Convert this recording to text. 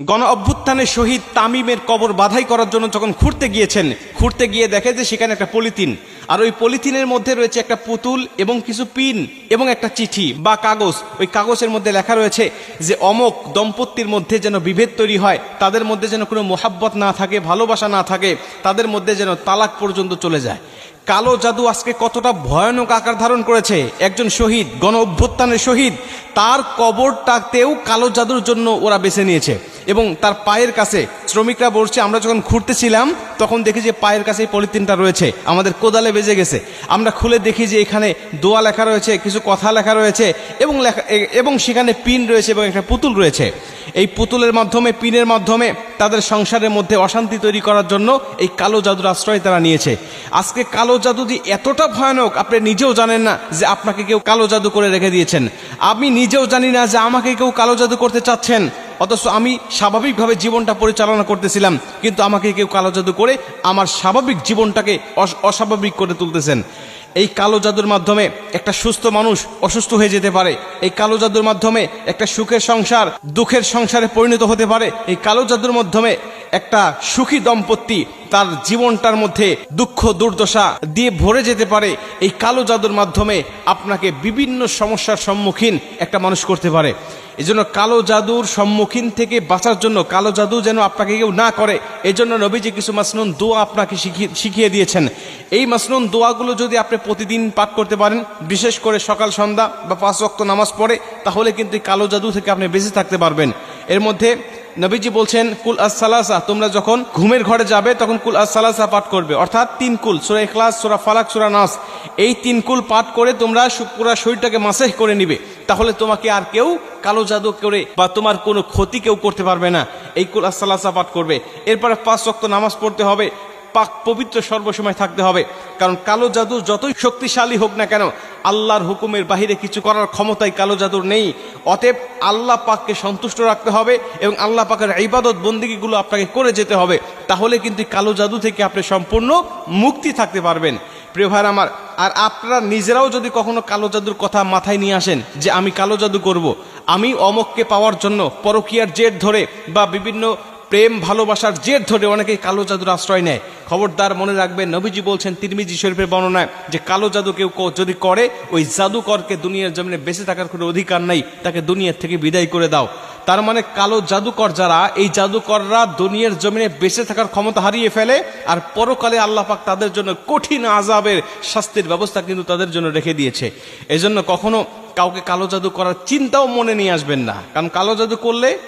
গণ অভ্যুত্থানের শহীদ তামিমের কবর বাধাই করার জন্য যখন খুঁড়তে গিয়েছেন, খুঁড়তে গিয়ে দেখে যে সেখানে একটা পলিথিন। আর ওই পলিথিনের মধ্যে রয়েছে একটা পুতুল এবং কিছু পিন এবং একটা চিঠি বা কাগজ। ওই কাগজের মধ্যে লেখা রয়েছে যে, অমক দম্পতির মধ্যে যেন বিভেদ তৈরি হয়, তাদের মধ্যে যেন কোনো মোহাব্বত না থাকে, ভালোবাসা না থাকে, তাদের মধ্যে যেন তালাক পর্যন্ত চলে যায়। কালো জাদু আজকে কতটা ভয়ানক আকার ধারণ করেছে। একজন শহীদ, গণ অভ্যুত্থানের শহীদ, তার কবরটাতেও কালো জাদুর জন্য ওরা বেছে নিয়েছে। এবং তার পায়ের কাছে শ্রমিকরা বলছে, আমরা যখন ঘুরতেছিলাম, তখন দেখি যে পায়ের কাছে এই পলিথিনটা রয়েছে। আমাদের কোদালে বেজে গেছে। আমরা খুলে দেখি যে এখানে দোয়া লেখা রয়েছে, কিছু কথা লেখা রয়েছে এবং লেখা এবং সেখানে পিন রয়েছে এবং একটা পুতুল রয়েছে। এই পুতুলের মাধ্যমে, পিনের মাধ্যমে তাদের সংসারের মধ্যে অশান্তি তৈরি করার জন্য এই কালো জাদুর আশ্রয় তারা নিয়েছে। আজকে কালো জাদু যে এতটা ভয়ানক, আপনি নিজেও জানেন না যে আপনাকে কেউ কালো জাদু করে রেখে দিয়েছেন। আমি নিজেও জানি না যে আমাকে কেউ কালো জাদু করতে চাচ্ছেন। অথচ আমি স্বাভাবিকভাবে জীবনটা পরিচালনা করতেছিলাম, কিন্তু আমাকে কেউ কালো জাদু করে আমার স্বাভাবিক জীবনটাকে অস- অস্বাভাবিক করে তুলতেছেন। এই কালো জাদুর মাধ্যমে একটা সুস্থ মানুষ অসুস্থ হয়ে যেতে পারে, এই কালো জাদুর মাধ্যমে একটা সুখের সংসার, দুঃখের সংসারে পরিণত হতে পারে, এই কালো জাদুর মাধ্যমে একটা সুখী দম্পতি তার জীবনটার মধ্যে দুঃখ, দুর্দশা দিয়ে ভরে যেতে পারে, এই কালো জাদুর মাধ্যমে আপনাকে বিভিন্ন সমস্যার সম্মুখীন একটা মানুষ করতে পারে। এজন্য কালো জাদুর সম্মুখীন থেকে বাঁচার জন্য, কালো জাদু যেন আপনাকে কেউ না করে, এজন্য নবীজি কিছু মাসনুন দোয়া আপনাকে শিখিয়ে দিয়েছেন। এই মাসনুন দোয়াগুলো যদি আপনি প্রতিদিন পাঠ করতে পারেন, বিশেষ করে সকাল, সন্ধ্যা বা পাঁচ ওয়াক্ত নামাজ পড়ে, তাহলে কিন্তু কালো জাদু থেকে আপনি বেঁচে থাকতে পারবেন। এর মধ্যে নবীজি বলছেন, কুল আসালাসা তোমরা যখন ঘুমের ঘরে যাবে, তখন কুল আসালাসা পাঠ করবে। অর্থাৎ তিন কুল, সুরা ইখলাস, সুরা ফালাক, সুরা নাস, এই তিন কুল পাঠ করে তোমরা পুরা শরীরটাকে মাসেহ করে নিবে। তাহলে তোমাকে আর কেউ কালো জাদু করে বা তোমার কোনো ক্ষতি কেউ করতে পারবে না। এই কুল আসালাসা পাঠ করবে। এরপরে পাঁচ শক্ত নামাজ পড়তে হবে। পাক পবিত্র সর্বসময় থাকতে হবে। কারণ কালো জাদু যতই শক্তিশালী হোক না কেন, আল্লাহর হুকুমের বাহিরে কিছু করার ক্ষমতাই কালো জাদুর নেই। অতএব আল্লাহ পাককে সন্তুষ্ট রাখতে হবে এবং আল্লাহ পাকের ইবাদত বন্দিগিগুলো আপনাকে করে যেতে হবে। তাহলে কিন্তু কালো জাদু থেকে আপনি সম্পূর্ণ মুক্তি থাকতে পারবেন। প্রিয় ভাইয়ের আমার, আর আপনারা নিজেরাও যদি কখনো কালো জাদুর কথা মাথায় নিয়ে আসেন যে আমি কালো জাদু করব। আমি অমককে পাওয়ার জন্য পরকীয়ার জেট ধরে বা বিভিন্ন প্রেম, ভালোবাসার জেদ ধরে অনেকেই কালো জাদুর আশ্রয় নেয়। খবরদার মনে রাখবেন, নবীজি বলছেন তিরমিজি শরীফের বর্ণনায় যে কালো জাদু কেউ যদি করে, ওই জাদুকরকে দুনিয়ার জমিনে বেঁচে থাকার কোনো অধিকার নাই, তাকে দুনিয়ার থেকে বিদায় করে দাও। তার মানে কালো জাদুকর যারা, এই জাদুকররা দুনিয়ার জমিনে বেঁচে থাকার ক্ষমতা হারিয়ে ফেলে, আর পরকালে আল্লাহ পাক তাদের জন্য কঠিন আজাবের শাস্তির ব্যবস্থা কিন্তু তাদের জন্য রেখে দিয়েছে। এজন্য কখনো কাউকে কালো জাদু করার চিন্তাও মনে নিয়ে আসবেন না। কারণ কালো জাদু করলে